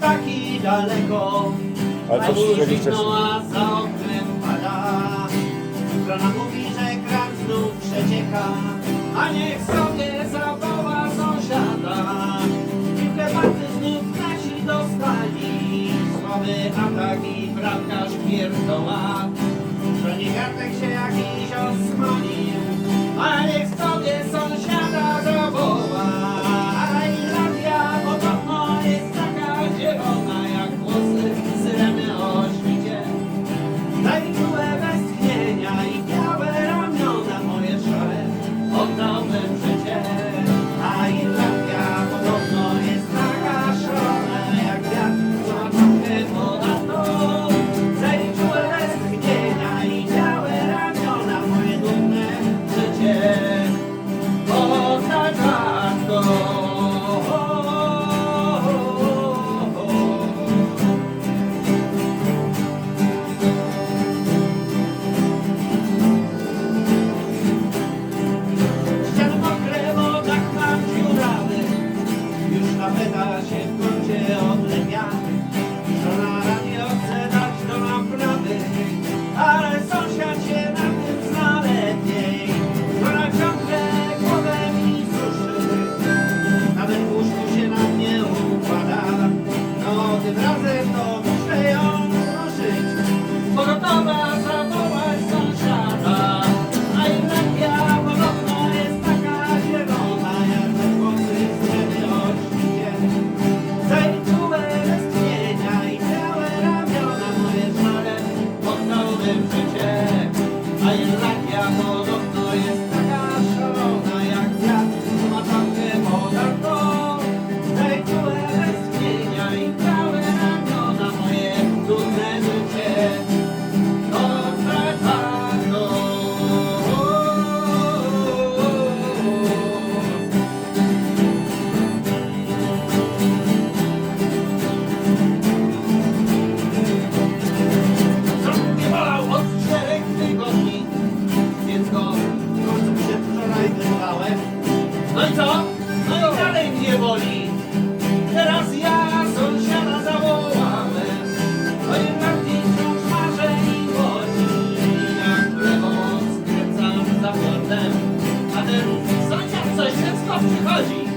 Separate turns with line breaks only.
taki daleko. Ale co? No a za oknem pada. Strona mówi, że kran znów przecieka, a niech sobie zawoła sąsiada. Piłkę party znów nasi dostali, słaby atak i bramkarz pierdoła. Że nie gartek się jakiś osmolił, a niech sobie 앞에 나신 Hay en la que dalej. No i co? No i dalej mnie boli. Teraz ja sąsiada zawołam. No jednak dziś już marzę i wodzi. Jak w lewo skręcam za płotem. A ten sąsiad coś często przychodzi.